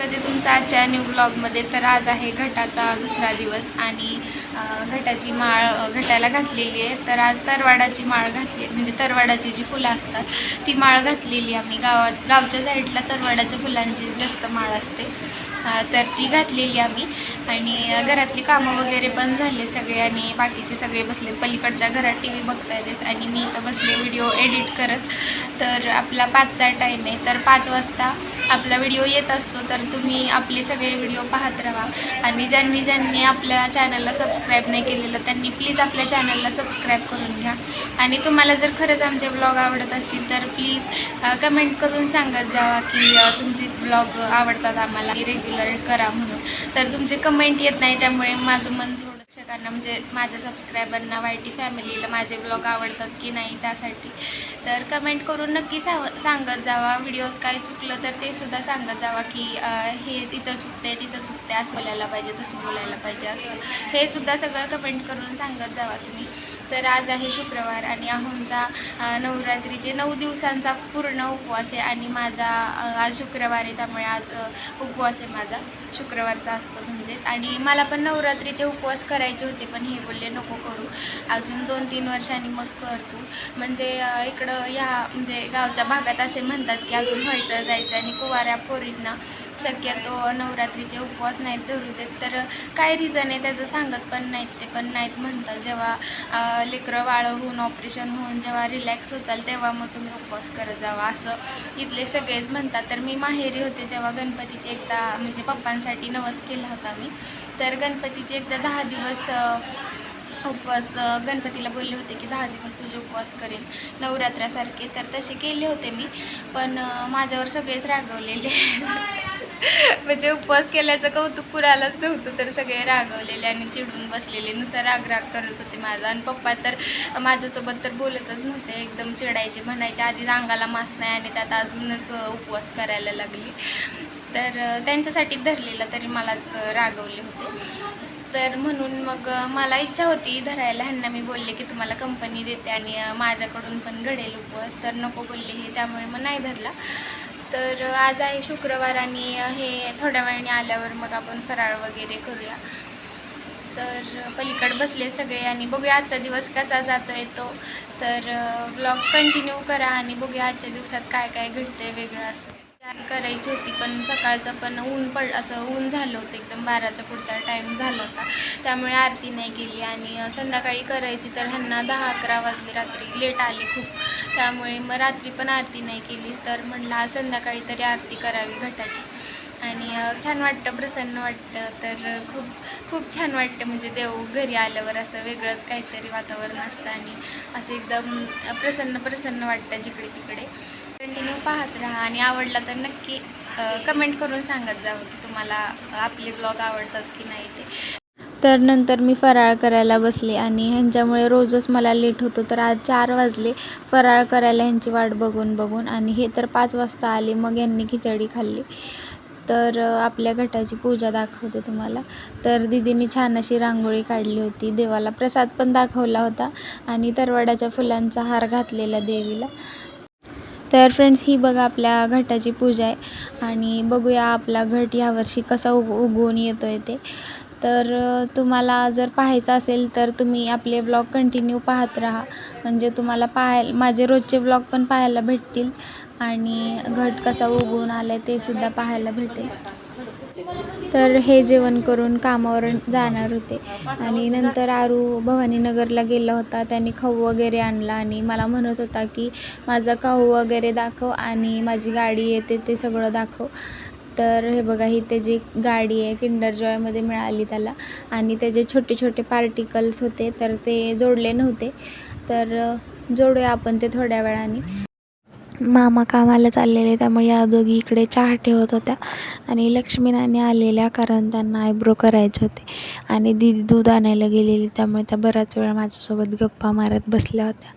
कधी तुमचा आजच्या न्यू ब्लॉगमध्ये तर आज आहे घटाचा दुसरा दिवस आणि घटाची माळ घटाला घातलेली आहे. तर आज तरवाडाची माळ घातली म्हणजे तरवाडाची जी फुलं असतात ती माळ घातलेली आम्ही गावात गावच्या साईडला तरवाडाच्या फुलांची जास्त माळ असते. तर ती घातलेली आम्ही. आणि घरातली कामं वगैरे पण झाले सगळे आणि बाकीचे सगळे बसले पलीकडच्या घरात टी व्ही बघता येतात आणि मी इथं बसले व्हिडिओ एडिट करत. तर आपला पाचचा टाईम आहे. तर पाच वाजता आपला व्हिडिओ येत असतो तर तुम्ही आपले सगळे व्हिडिओ पाहत राहा. आणि ज्यांनी ज्यांनी आपल्या चॅनलला सबस्क्राईब नाही केलेलं त्यांनी प्लीज आपल्या चॅनलला सबस्क्राईब करून घ्या. आणि तुम्हाला जर खरंच आमचे ब्लॉग आवडत असतील तर प्लीज कमेंट करून सांगत जावा की तुमचे ब्लॉग आवडतात आम्हाला. रेग्युलर करा म्हणून. तर तुमचे कमेंट येत नाही त्यामुळे माझं मन थोडं म्हणजे माझ्या सबस्क्रायबरना वाय टी फॅमिलीला माझे ब्लॉग आवडतात की नाही त्यासाठी. तर कमेंट करून नक्की सांग सांगत जावा. व्हिडिओत काय चुकलं तर ते सुद्धा सांगत जावा की हे तिथं चुकतंय तिथं चुकतंय असं बोलायला पाहिजे तसं बोलायला पाहिजे असं. हे सुद्धा सगळं कमेंट करून सांगत जावा तुम्ही. तर आज आहे शुक्रवार आणि आहोंचा नवरात्रीचे नऊ दिवसांचा पूर्ण उपवास आहे आणि माझा आज शुक्रवार आहे त्यामुळे आज उपवास आहे माझा. शुक्रवारचा असतो म्हणजे. आणि मला पण नवरात्रीचे उपवास करायचे होते पण हे बोलले नको करू. अजून दोन तीन वर्षांनी मग कर तू. म्हणजे इकडं या म्हणजे गावच्या भागात असे म्हणतात की अजून व्हायचं जायचं आणि कुवाऱ्या पोरींना शक्यतो नवरात्रीचे उपवास नाहीत धरू देत. तर काय रिझन आहे त्याचं सांगत पण नाहीत ते पण नाहीत म्हणतात. जेव्हा लेकरं वाळं होऊन ऑपरेशन होऊन जेव्हा रिलॅक्स होचाल तेव्हा मग तुम्ही उपवास करत जावा. असं इथले सगळेच म्हणतात. तर मी माहेरी होते तेव्हा गणपतीचे एकदा म्हणजे पप्पांसाठी नवस केला होता मी. तर गणपतीचे एकदा दहा दिवस उपवास गणपतीला बोलले होते की दहा दिवस तुझे उपवास करेन. नवरात्रासारखे तर तसे केले होते मी. पण माझ्यावर सगळेच रागवलेले. म्हणजे उपवास केल्याचं कौतुक कुणालाच नव्हतं तर सगळे रागवलेले आणि चिडून बसलेले. नुसार राग राग करत होते माझा. आणि पप्पा तर माझ्यासोबत तर बोलतच नव्हते. एकदम चिडायचे. म्हणायचे आधी अंगाला मास नाही आणि त्यात अजूनच उपवास करायला लागली. तर त्यांच्यासाठी धरलेला तरी मलाच रागवले होते. तर म्हणून मग मला इच्छा होती धरायला. ह्यांना मी बोलले की तुम्हाला कंपनी देते आणि माझ्याकडून पण घडेल उपवास. तर नको बोलले हे. त्यामुळे मग नाही धरला. तर आज आहे शुक्रवार आणि हे थोड्या वेळाने आल्यावर मग आपण फराळ वगैरे करूया. तर अ, पलीकडे बसले सगळे आणि बघूया आजचा दिवस कसा जातो येतो तर ब्लॉग कंटिन्यू करा आणि बघूया आजच्या दिवसात काय काय घडतंय वेगळं असं. तयारी करायची होती पण सकाळचं पण ऊन पड असं ऊन झालं होतं एकदम बाराच्या पुढचा टाईम झाला होता. त्यामुळे आरती नाही केली आणि संध्याकाळी करायची तर ह्यांना दहा अकरा वाजले रात्री लेट आले खूप. त्यामुळे मग रात्री पण आरती नाही केली तर म्हणलं आज संध्याकाळी तरी आरती करावी घटाची. आणि छान वाटतं प्रसन्न वाटतं तर खूप खूप छान वाटतं म्हणजे देव घरी आल्यावर असं वेगळंच काहीतरी वातावरण असतं आणि असं एकदम प्रसन्न प्रसन्न वाटतं जिकडे तिकडे कंटिन्यू पाहत राहा आणि आवडला तर नक्की कमेंट करून सांगत जावं की तुम्हाला आपले ब्लॉग आवडतात की नाही ते. तर नंतर मी फराळ करायला बसले आणि ह्यांच्यामुळे रोजच मला लेट होतो तर आज चार वाजले. फराळ करायला ह्यांची वाट बघून बघून आणि हे तर पाच वाजता आले मग यांनी खिचडी खाल्ली. तर आपल्या घटाची पूजा दाखवते तुम्हाला. तर दिदीने छान अशी रांगोळी काढली होती देवाला प्रसाद पण दाखवला होता आणि तरवाड्याच्या फुलांचा हार घातलेला देवीला. तर फ्रेंड्स ही बघा आपल्या घटाची पूजा आहे. आणि बघूया आपला घट यावर्षी कसा उग उगवून येतो आहे ते. तर तुम्हाला जर पाहायचं असेल तर तुम्ही आपले ब्लॉग कंटिन्यू पाहत राहा. म्हणजे तुम्हाला पाहायला माझे रोजचे ब्लॉग पण पाहायला भेटतील. आणि घट कसा उगवून आला आहे ते सुद्धा पाहायला भेटेल. तर हे जेवण करून कामावर जाणार होते. आणि नंतर आरू भवानीनगरला गेला होता. त्याने खाऊ वगैरे आणला आणि मला म्हणत होता की माझा खाऊ वगैरे दाखव आणि माझी गाडी येते ते सगळं दाखव. तर हे बघा ही त्याची गाडी आहे किंडर जॉयमध्ये मिळाली त्याला. आणि त्याचे छोटे छोटे पार्टिकल्स होते तर ते जोडले नव्हते. तर जोडूया आपण ते थोड्या वेळाने. मामा कामाला चाललेले त्यामुळे या दोघी इकडे चहा ठेवत होत्या. आणि लक्ष्मीनानी आलेल्या कारण त्यांना आयब्रो करायचे होते. आणि दीदी दूध आणायला गेलेली त्यामुळे त्या बराच वेळ माझ्यासोबत गप्पा मारत बसल्या होत्या.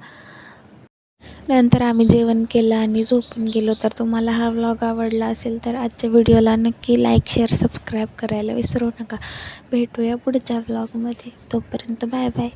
नंतर आम्ही जेवण केलं आणि झोपून गेलो. तर तुम्हाला हा व्लॉग आवडला असेल तर आजच्या व्हिडिओला नक्की लाईक शेअर सबस्क्राईब करायला विसरू नका. भेटूया पुढच्या व्लॉगमध्ये तोपर्यंत बाय बाय